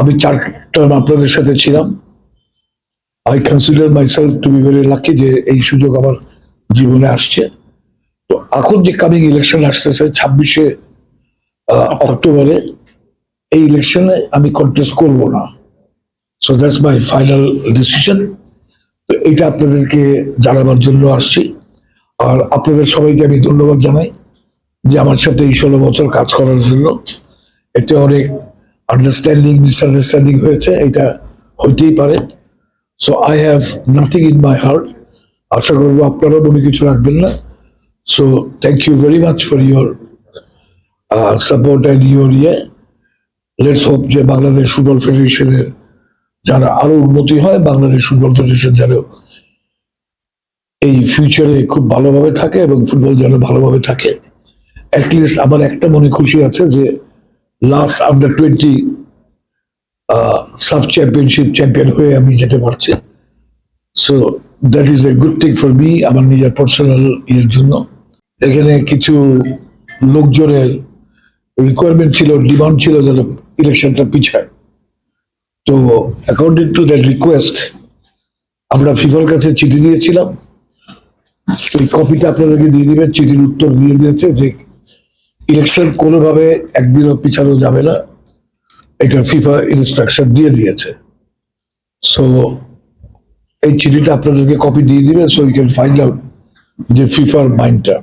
আমি চার টার্ম আপনাদের সাথে ছিলাম। I consider myself to be very lucky যে এই সুযোগ আমার জীবনে আসছে। তো এখন যে কামিং ইলেকশন আসতেছে ছাব্বিশে অক্টোবরে, এই ইলেকশনে আমি কন্টেস্ট করব না। So that's my final decision তো এটা আপনাদেরকে জানাবার জন্য আসছি। আর আপনাদের সবাইকে আমি ধন্যবাদ জানাই যে আমার সাথে এই ষোলো বছর কাজ করার জন্য। এতে অনেক আন্ডারস্ট্যান্ডিং মিসআন্ডারস্ট্যান্ডিং হয়েছে, এটা হইতেই পারে। So I have nothing in my heart আশা করব আপনারাও মনে কিছু রাখবেন না। So thank you very much for your support and your ইয়ে। লেটস হোপ যে বাংলাদেশ ফুটবল ফেডারেশনের যারা আরও উন্নতি হয়, বাংলাদেশ ফুটবল ফেডারেশন যেন এই ফিউচারে খুব ভালোভাবে থাকে এবং ফুটবল যেন ভালোভাবে থাকে। অ্যাটলিস্ট আমার একটা মনে খুশি আছে যে last under twenty sub championship champion হয়ে আমি যেতে পারছি। So that is a good thing for me আমার নিজের পার্সোনাল ইয়ের জন্য। এখানে কিছু লোকজনের রিকোয়ারমেন্ট ছিল ডিমান্ড ছিল যেন ইলেকশনটা পিছায়। তো অ্যাকর্ডিং টু দ্যাট রিকোয়েস্ট আমরা ফিফার কাছে চিঠি দিয়েছিলাম। ওই কপিটা আপনাদেরকে দিয়ে দিবেন, চিঠির উত্তর দিয়ে দিয়েছে যে ইলেকশন কোনোভাবে একদিনও পিছানো যাবে না। এটা ফিফা ইনস্ট্রাকশন দিয়ে দিয়েছে। সো এই চিঠিটা আপনাদেরকে কপি দিয়ে দিবে so you can find out যে ফিফার মাইন্ডটা